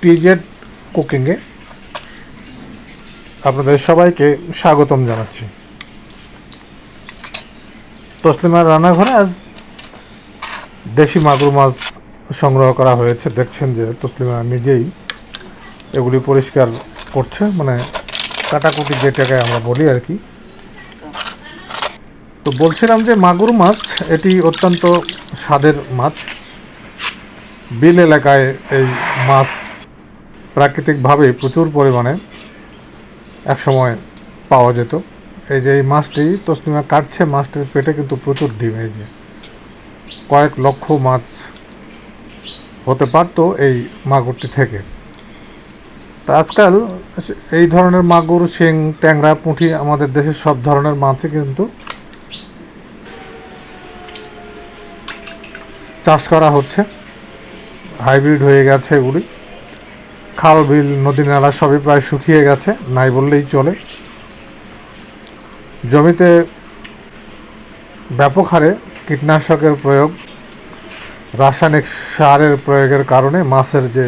TZ কুকিংয়ে আপনাদের সবাইকে স্বাগতম জানাচ্ছি। তসলিমার রান্নাঘরে আজ দেশি মাগুর মাছ সংগ্রহ করা হয়েছে। দেখছেন যে তসলিমা নিজেই এগুলি পরিষ্কার করছে মানে কাটাকুটি যেটাকে আমরা বলি আর কি। তো বলছিলাম যে মাগুর মাছ, এটি অত্যন্ত স্বাদের মাছ। বিল এলাকায় এই মাছ প্রাকৃতিকভাবে প্রচুর পরিমাণে একসময় পাওয়া যেত। এই যে এই মাছটি, তসলিমা কাটছে, মাছটির পেটে কিন্তু প্রচুর ডিম। এই কয়েক লক্ষ মাছ হতে পারতো এই মাগুরটি থেকে। তা আজকাল এই ধরনের মাগুর, শিং, ট্যাংরা, পুঁটি আমাদের দেশের সব ধরনের মাছই কিন্তু চাষ করা হচ্ছে। হাইব্রিড হয়ে গেছে এগুলি। খাল, বিল, নদী, নালা সবই প্রায় শুকিয়ে গেছে, নাই বললেই চলে। জমিতে ব্যাপক হারে কীটনাশকের প্রয়োগ, রাসায়নিক সারের প্রয়োগের কারণে মাছের যে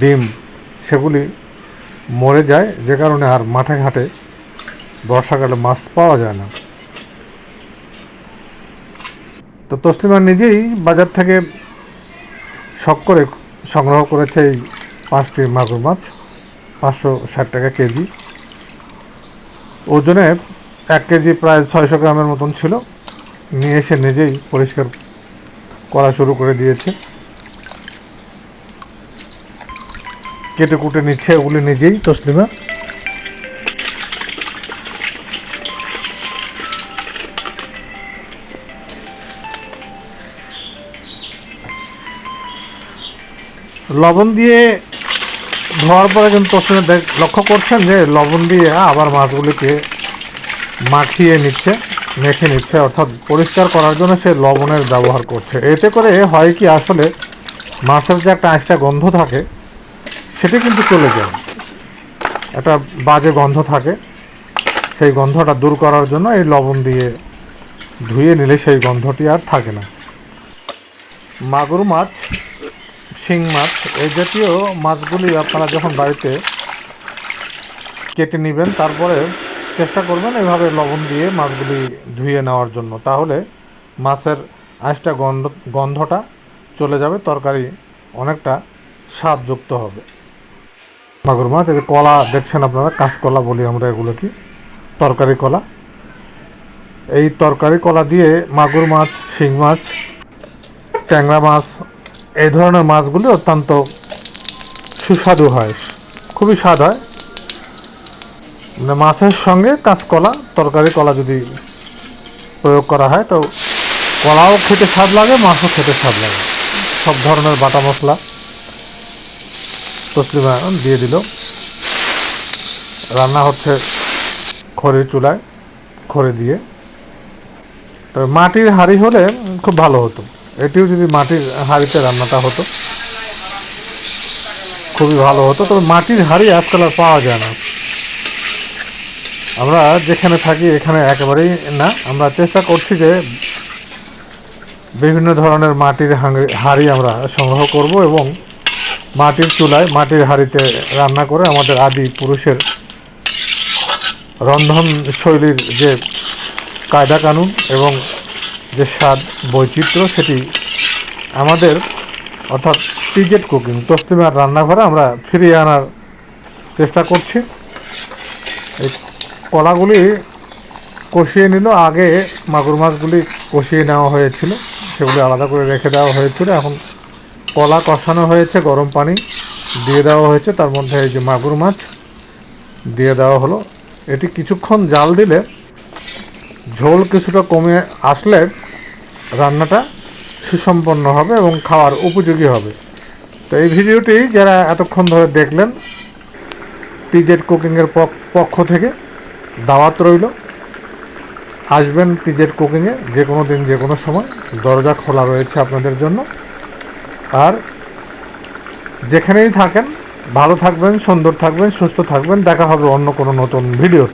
ডিম, সেগুলি মরে যায়, যে কারণে আর মাঠে ঘাটে বর্ষাকালে মাছ পাওয়া যায় না। তো তসলিমা নিজেই বাজার থেকে শখ করে সংগ্রহ করেছে এই পাঁচটি মাগুর মাছ, পাঁচশো ষাট টাকা কেজি। ওজনে এক কেজি প্রায় ছয়শো গ্রামের মতন ছিল। নিয়ে এসে নিজেই পরিষ্কার করা শুরু করে দিয়েছে। কেটে কুটে নিচ্ছে ওগুলি নিজেই, তসলিমা। লবণ দিয়ে ধোয়ার পরে কিন্তু তসলিমা দেখ, লক্ষ্য করছেন যে লবণ দিয়ে আবার মাছগুলিকে মাখিয়ে নিচ্ছে, মেখে নিচ্ছে, অর্থাৎ পরিষ্কার করার জন্য সে লবণের ব্যবহার করছে। এতে করে হয় কি, আসলে মাছের যে একটা আঁচটা গন্ধ থাকে, সেটি কিন্তু চলে যায়। একটা বাজে গন্ধ থাকে, সেই গন্ধটা দূর করার জন্য এই লবণ দিয়ে ধুয়ে নিলে সেই গন্ধটি আর থাকে না। মাগুর মাছ শিং মাছ এই জাতীয় মাছগুলি আপনারা যখন বাড়িতে কেটে নেবেন, তারপরে চেষ্টা করবেন এভাবে লবণ দিয়ে মাছগুলি ধুয়ে নেওয়ার জন্য। তাহলে মাছের আঁশটা গন্ধ, গন্ধটা চলে যাবে, তরকারি অনেকটা স্বাদযুক্ত হবে। মাগুর মাছ, এই কলা দেখছেন আপনারা, কাঁচকলা বলি আমরা এগুলোকে, তরকারি কলা। এই তরকারি কলা দিয়ে মাগুর মাছ, শিং মাছ, ট্যাংরা মাছ এই ধরনের মাছগুলি অত্যন্ত সুস্বাদু হয়, খুবই স্বাদ হয়। মাছের সঙ্গে কাঁচকলা, তরকারি কলা যদি প্রয়োগ করা হয়, তো কলাও খেতে স্বাদ লাগে, মাছও খেতে স্বাদ লাগে। সব ধরনের বাটা মশলা তসলিমা দিয়ে দিল। রান্না হচ্ছে খড়ির চুলায়, খড়ি দিয়ে। তবে মাটির হাঁড়ি হলে খুব ভালো হতো। এটিও যদি মাটির হাঁড়িতে রান্নাটা হতো, খুবই ভালো হতো। তবে মাটির হাঁড়ি আজকাল আর পাওয়া যায় না। আমরা যেখানে থাকি, এখানে একেবারেই না। আমরা চেষ্টা করছি যে বিভিন্ন ধরনের মাটির হাঁড়ি- আমরা সংগ্রহ করব এবং মাটির চুলায় মাটির হাঁড়িতে রান্না করে আমাদের আদি পুরুষের রন্ধন শৈলীর যে কায়দা কানুন এবং যে স্বাদ বৈচিত্র্য সেটি আমাদের, অর্থাৎ টিজেট কুকিং তসলিমার রান্নাঘরে আমরা ফিরিয়ে আনার চেষ্টা করছি। এই কলাগুলি কষিয়ে নিল, আগে মাগুর মাছগুলি কষিয়ে নেওয়া হয়েছিল, সেগুলি আলাদা করে রেখে দেওয়া হয়েছিল। এখন কলা কষানো হয়েছে, গরম পানি দিয়ে দেওয়া হয়েছে, তার মধ্যে এই যে মাগুর মাছ দিয়ে দেওয়া হলো। এটি কিছুক্ষণ জাল দিলে ঝোল কিছুটা কমে আসলে রান্নাটা সুসম্পন্ন হবে এবং খাওয়ার উপযোগী হবে। তো এই ভিডিওটি যারা এতক্ষণ ধরে দেখলেন টিজেড কুকিংয়ের পক্ষ থেকে দাওয়াত রইল। আসবেন টিজেড কুকিংয়ে যে কোনো দিন, যে কোনো সময়। দরজা খোলা রয়েছে আপনাদের জন্য। আর যেখানেই থাকেন, ভালো থাকবেন, সুন্দর থাকবেন, সুস্থ থাকবেন। দেখা হবে অন্য কোনো নতুন ভিডিও